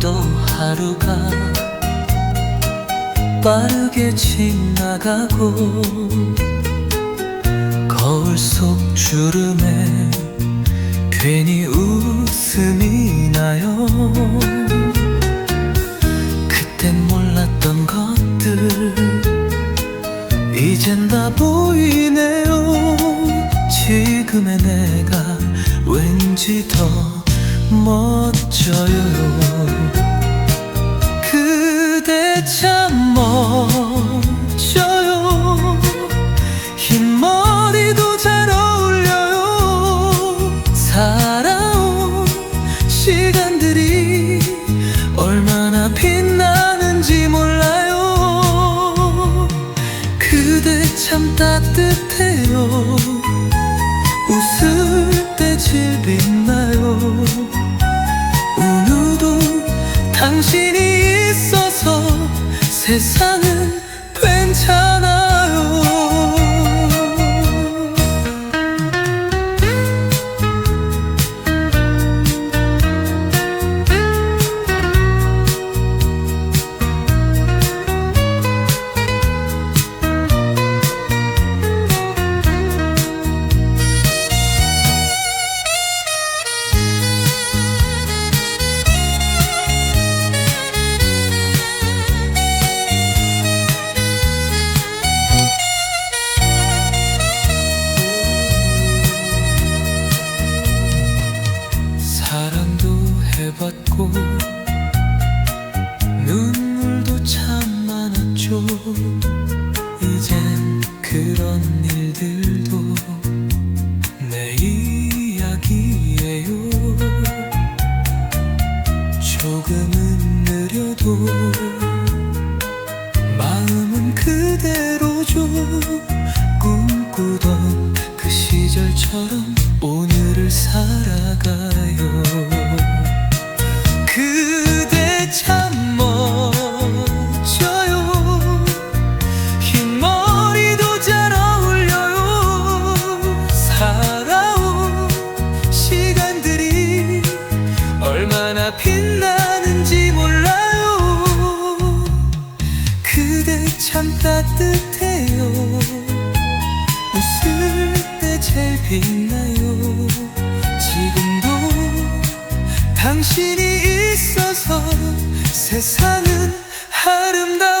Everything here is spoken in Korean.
또 하루가 빠르게 지나가고 거울 속 주름에 괜히 웃음이 나요. 그땐 몰랐던 것들 이젠 다 보이네요. 지금의 내가 왠지 더 멋져 참 따뜻해요. 웃을 때 질빛나요. 오늘도 당신이 있어서 세상은 괜찮아 해봤고 눈물도 참 많았죠. 이젠 그런 일들도 내 이야기예요. 조금은 느려도 마음은 그대로죠. 꿈꾸던 그 시절처럼 오늘을 살아 따뜻해요. 웃을 때 제일 빛나요. 지금도 당신이 있어서 세상은 아름다워.